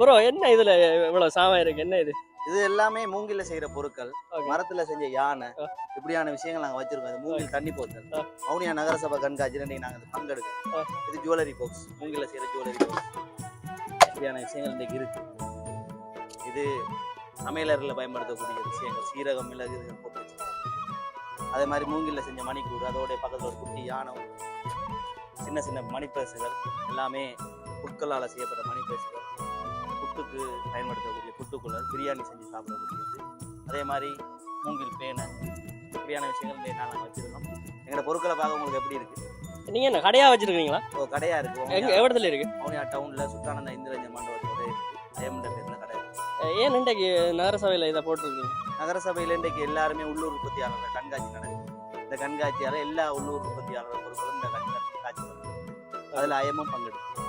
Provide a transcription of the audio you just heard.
Bro என்ன இதுல இவ்வளவு சாமான் இருக்கு? என்ன இது? இது எல்லாமே மூங்கில்ல செய்யற பொருட்கள். மரத்துல செஞ்ச யானை. இப்படியான விஷயங்கள் நாங்க வச்சிருக்கோம். இது மூங்கில் தண்ணி போத்தல். ஆ. மௌனியா நகரசபை கண்காட்சியில இன்னைக்கு நாங்க ஆ. இது ஜுவல்லரி பாக்ஸ் மூங்கில்ல செய்யற ஜுவல்லரி பாக்ஸ் இப்படியான விஷயங்கள் இன்னைக்கு இருக்கு. இது சமையலறையில் பயன்படுத்தக்கூடிய விஷயங்கள். சீரகம் மிளகு போட்டு அதே மாதிரி மூங்கில்ல செஞ்ச மணிக்கூடு அதோட பக்கத்துல ஒரு குட்டி யானை. சின்ன சின்ன மணிப்பரிசுகள் எல்லாமே புட்களால் செய்யப்பட்ட மணிப்பரிசுகள் புட்டுக்கு பயன்படுத்தக்கூடிய புட்டுக்குள்ளர் பிரியாணி செஞ்சு சாப்பிடக்கூடியது. அதே மாதிரி மூங்கில் பேனை இப்படியான விஷயங்கள் இந்த நாங்கள் வச்சிருக்கோம். எங்களோட பொருட்களை பார்க்க உங்களுக்கு எப்படி இருக்கு? நீங்க என்ன கடையா வச்சிருக்கீங்களா? ஓ கடையா இருக்கு. எங்க எவ்வளத்துல இருக்கு? மௌனியா டவுன்ல சுத்தானந்த இந்திரஞ்ச மண்டபத்தோட ஜெயமண்ட பேர்ல கடை. ஏன் இன்றைக்கு நகரசபையில இதை போட்டிருக்கீங்க? நகரசபையில இன்றைக்கு எல்லாருமே உள்ளூர் உற்பத்தியாளர்கள் கண்காட்சி நடக்குது. இந்த கண்காட்சியால எல்லா உள்ளூர் உற்பத்தியாளர்கள் பொருட்களும் இந்த கண்காட்சி காட்சி. அதுல ஐயமும் பங்கெடுக்கும்.